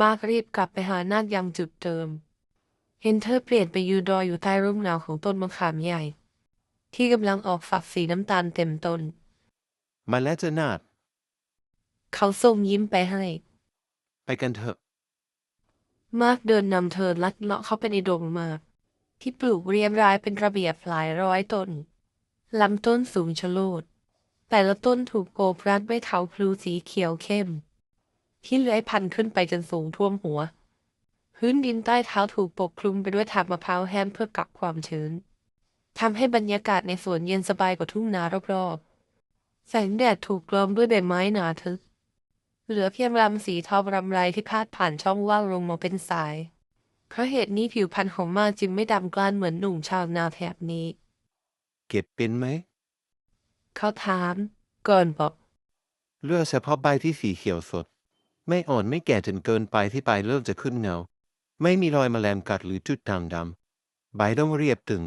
มากรีบกลับไปหานาคยังจุดเดิม เห็นเธอเปลี่ยนไปยืนรออยู่ใต้ร่มเงาของต้นมะขามใหญ่ ที่กำลังออกฝักสีน้ำตาลเต็มต้น มาแล้วจะนาด เขาส่งยิ้มไปให้ ไปกันเถอะ มากเดินนำเธอลัดเลาะเข้าไปในดงหมากที่ปลูกเรียงรายเป็นระเบียบหลายร้อยต้น ลำต้นสูงชะโลด แต่ละต้นถูกโอบรัดด้วยเถาพลูสีเขียวเข้ม ที่เลื้อยพันขึ้นไปจนสูงท่วมหัว พื้นดินใต้เท้าถูกปกคลุมไปด้วยถาดมะพร้าวแห้งเพื่อกักความชื้นทำให้บรรยากาศในสวนเย็นสบายกว่าทุ่งนารอบๆ แสงแดดถูกกลอมด้วยใบไม้หนาทึบเหลือเพียงลำสีทองรำไรที่พาดผ่านช่องว่างลงมาเป็นสาย เพราะเหตุนี้ผิวพรรณของมาจึงไม่ดำกล้านเหมือนหนุ่มชาวนาแถบนี้ เก็บเป็นไหม เขาถาม ก่อนบอก เลือกเฉพาะใบที่สีเขียวสด ไม่อ่อนไม่แก่จนเกินไปที่ใบเริ่มจะขึ้นเงา ไม่มีรอยแมลงกัดหรือจุดด่างดำใบต้องเรียบตึง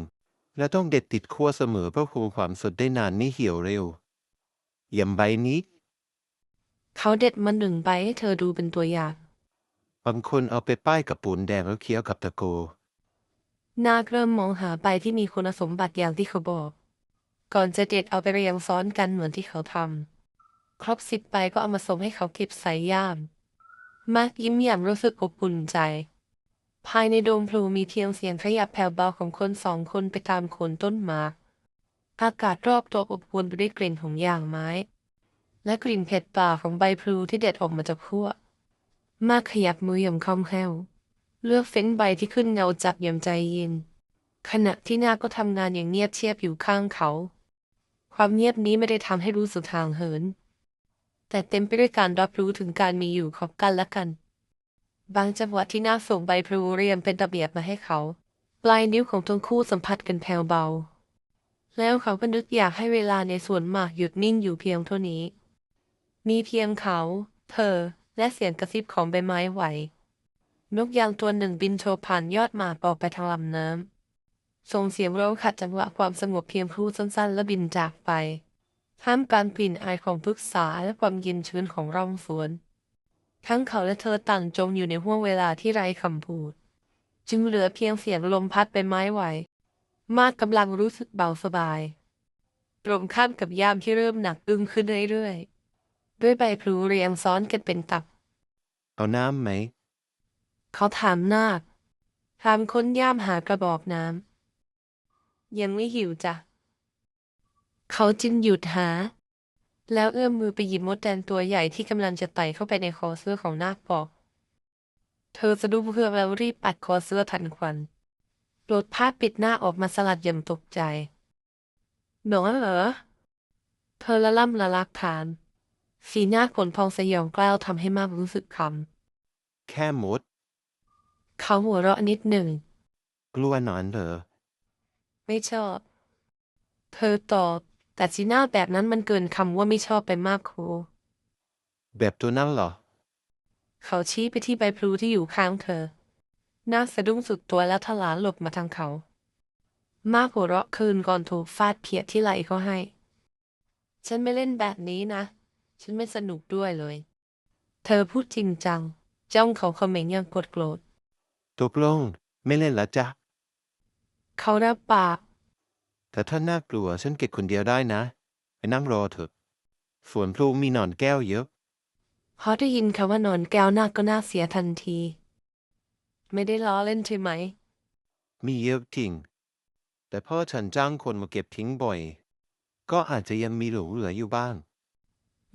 และต้องเด็ดติดขั้วเสมอเพื่อคงความสดได้นานไม่เหี่ยวเร็วเยี่ยมใบนี้ เขาเด็ดมาหนึ่งใบให้เธอดูเป็นตัวอย่าง บางคนเอาไปป้ายกับปูนแดงแล้วเคี้ยวกับตะโก นาคเริ่มมองหาใบที่มีคุณสมบัติอย่างที่เขาบอก ก่อนจะเด็ดเอาไปเรียงซ้อนกันเหมือนที่เขาทำ ครบสิบใบก็เอามาส่งให้เขาเก็บใส่ย่าม มากยิ้มแย้มรู้สึกอบอุ่นใจ ภายในโดมพลูมีเพียงเสียงขยับแผ่วเบาของคนสองคนไปตามโคนต้นหมาอากาศรอบตัวอบอวลไปด้วยกลิ่นของยางไม้ และกลิ่นเผ็ดป่าของใบพลูที่เด็ดออกมาจากขั้วมากขยับมืออย่างคล่องแคล่วเลือกเฟ้นใบที่ขึ้นเงาจับอย่างใจเย็น ขณะที่นาก็ทำงานอย่างเงียบเชียบอยู่ข้างเขา ความเงียบนี้ไม่ได้ทำให้รู้สึกห่างเหิน แต่เต็มไปด้วยการรับรู้ถึงการมีอยู่ของกันและกัน บางจังหวะที่น่าส่งใบพลูเรียงเป็นระเบียบมาให้เขา ปลายนิ้วของทั้งคู่สัมผัสกันแผ่วเบา แล้วเขาก็นึกอยากให้เวลาในสวนหมากหยุดนิ่งอยู่เพียงเท่านี้ มีเพียงเขา เธอ และเสียงกระซิบของใบไม้ไหวนกยางตัวหนึ่งบินโชว์ผ่านยอดหมากออกไปทางลำน้ำส่งเสียงร้องขัดจังหวะความสงบเพียงครู่สั้นๆ แล้วบินจากไป ท่ามกลางกลิ่นอายของพฤกษาและความเย็นชื้นของร่องสวนทั้งเขาและเธอต่างจมอยู่ในห้วงเวลาที่ไร้คำพูด จึงเหลือเพียงเสียงลมพัดใบไม้ไหว มากกำลังรู้สึกเบาสบาย ตรงข้ามกับยามที่เริ่มหนักอึ้งขึ้นเรื่อยๆ ด้วยใบพลูเรียงซ้อนกันเป็นตับ เอาน้ำไหม เขาถามนาคถามค้นย่ามหากระบอกน้ำ ยังไม่หิวจ้ะ เขาจึงหยุดหา แล้วเอื้อมมือไปหยิบมดแดงตัวใหญ่ที่กำลังจะไต่เข้าไปในคอเสื้อของนาคบอก เธอสะดุ้งเพื่อแล้วรีบปัดคอเสื้อทันควันโดดผ้าปิดหน้าออกมาสลัดอย่างตกใจหนอนเหรอ เธอละล่ำละลักถามสีหน้าขนพองสยองกล้าวทำให้มากรู้สึกคำแค่มด เขาหัวเราะนิดหนึ่ง กลัวหนอนเหรอ ไม่ชอบ เธอตอบ แต่สีหน้าแบบนั้นมันเกินคำว่าไม่ชอบไปมากครู แบบตัวนั้นเหรอ เขาชี้ไปที่ใบพลูที่อยู่ข้างเธอหน้าสะดุ้งสุดตัวแล้วทลาหลบมาทางเขา มากหัวเราะคืนก่อนถูกฟาดเพียที่ไหล่เขาให้ ฉันไม่เล่นแบบนี้นะ ฉันไม่สนุกด้วยเลย เธอพูดจริงจัง จ้องเขาเขม็งอย่างโกรธโกรธตกลงไม่เล่นละจ้ะ เขารับปาก แต่ถ้าน่ากลัวฉันเก็บคนเดียวได้นะ ไปนั่งรอเถอะสวนพลูมีหนอนแก้วเยอะ พอได้ยินคำว่านอนแก้วหน้าก็น่าเสียทันที ไม่ได้ล้อเล่นใช่ไหม มีเยอะจริง แต่พ่อฉันจ้างคนมาเก็บทิ้งบ่อย ก็อาจจะยังมีหลงเหลืออยู่บ้าง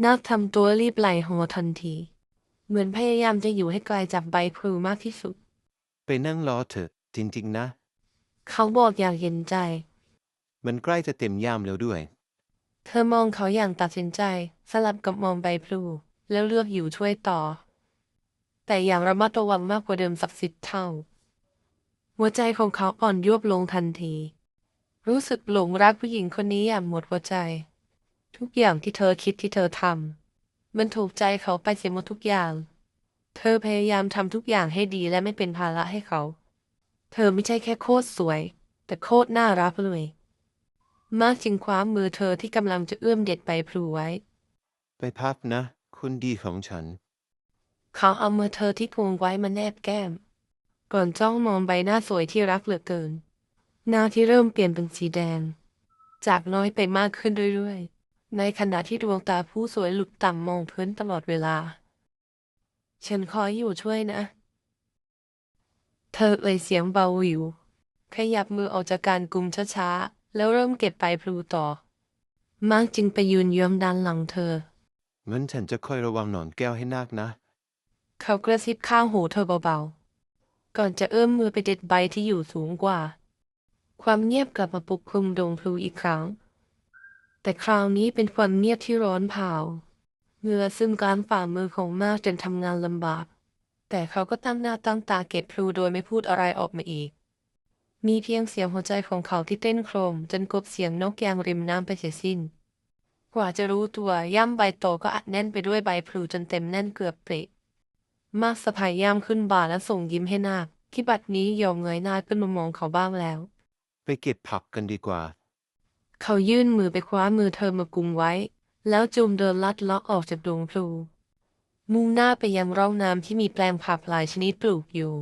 นาคทำตัวรีบไหลหัวทันที เหมือนพยายามจะอยู่ให้ไกลจากใบพลูมากที่สุด ไปนั่งรอเถอะจริงๆนะ เขาบอกอย่างเย็นใจ มันใกล้จะเต็มยามแล้วด้วย เธอมองเขาอย่างตัดสินใจ สลับกับมองใบพลู แล้วเลือกอยู่ช่วยต่อ แต่อย่างระมัดระวังมากกว่าเดิมสักสิบเท่า หัวใจของเขาอ่อนยวบลงทันที รู้สึกหลงรักผู้หญิงคนนี้อย่างหมดหัวใจ ทุกอย่างที่เธอคิดที่เธอทำมันถูกใจเขาไปเสียหมดทุกอย่าง เธอพยายามทำทุกอย่างให้ดีและไม่เป็นภาระให้เขา เธอไม่ใช่แค่โคตรสวย แต่โคตรน่ารักเลย มากจึงคว้ามือเธอที่กำลังจะเอื้อมเด็ดใบพลูไว้ ไปพักนะ คุณดีของฉัน เขาเอามือเธอที่พวงไว้มาแนบแก้ม ก่อนจ้องมองใบหน้าสวยที่รักเหลือเกิน หน้าที่เริ่มเปลี่ยนเป็นสีแดง จากน้อยไปมากขึ้นเรื่อยๆ ในขณะที่ดวงตาผู้สวยหลุดต่ำมองพื้นตลอดเวลา ฉันคอยอยู่ช่วยนะ เธอเอ่ยเสียงเบาหวิว ขยับมือออกจากการกุมช้าๆ แล้วเริ่มเก็บใบพลูต่อ มาร์กจึงไปยืนเยื้องด้านหลังเธอ งั้นฉันจะคอยระวังหนอนแก้วให้นักนะ เขากระซิบข้างหูเธอเบาๆ ก่อนจะเอื้อมมือไปเด็ดใบที่อยู่สูงกว่า ความเงียบกลับมาปกคลุมดงพลูอีกครั้ง แต่คราวนี้เป็นความเงียบที่ร้อนเผาเหงื่อซึมกลางฝ่ามือของมากจนทำงานลำบาก แต่เขาก็ตั้งหน้าตั้งตาเก็บพลูโดยไม่พูดอะไรออกมาอีก มีเพียงเสียงหัวใจของเขาที่เต้นโครม จนกลบเสียงนกยางริมน้ำไปเสียสิ้น กว่าจะรู้ตัวย่ำใบโตก็อัดแน่นไปด้วยใบพลูจนเต็มแน่นเกือบปริมากสะพายย่ามขึ้นบ่าและส่งยิ้มให้นาคที่บัดนี้ยอมเงยหน้าขึ้นมามองเขาบ้างแล้ว ไปเก็บผักกันดีกว่า เขายื่นมือไปคว้ามือเธอมากุมไว้ แล้วจูมเดินลัดเลาะออกจากดงพลู มุ่งหน้าไปยังร่องน้ำที่มีแปลงผักหลายชนิดปลูกอยู่